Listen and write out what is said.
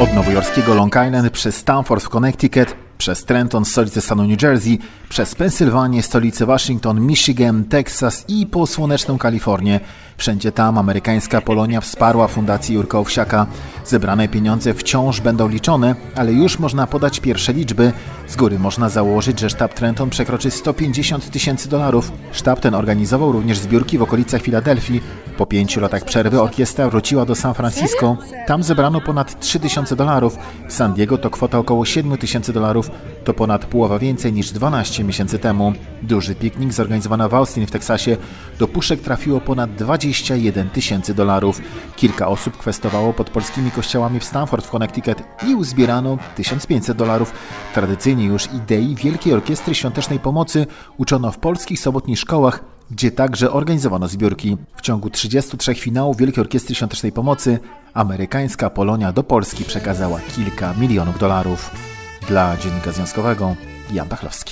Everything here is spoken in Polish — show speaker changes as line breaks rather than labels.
Od nowojorskiego Long Island przez Stamford w Connecticut, przez Trenton, stolicę stanu New Jersey, przez Pensylwanię, stolicę Washington, Michigan, Teksas i po słoneczną Kalifornię. Wszędzie tam amerykańska Polonia wsparła Fundację Jurka Owsiaka. Zebrane pieniądze wciąż będą liczone, ale już można podać pierwsze liczby. Z góry można założyć, że sztab Trenton przekroczy 150 tysięcy dolarów. Sztab ten organizował również zbiórki w okolicach Filadelfii. Po pięciu latach przerwy orkiestra wróciła do San Francisco. Tam zebrano ponad 3000 dolarów. W San Diego to kwota około 7 tysięcy dolarów. To ponad połowa więcej niż 12 miesięcy temu. Duży piknik zorganizowano w Austin w Teksasie. Do puszek trafiło ponad 21 tysięcy dolarów. Kilka osób kwestowało pod polskimi kościołami w Stanford w Connecticut i uzbierano 1500 dolarów. Tradycyjnie już idei Wielkiej Orkiestry Świątecznej Pomocy uczono w polskich sobotnich szkołach, gdzie także organizowano zbiórki. W ciągu 33 finałów Wielkiej Orkiestry Świątecznej Pomocy amerykańska Polonia do Polski przekazała kilka milionów dolarów. Dla Dziennika Związkowego Jan Pachlowski.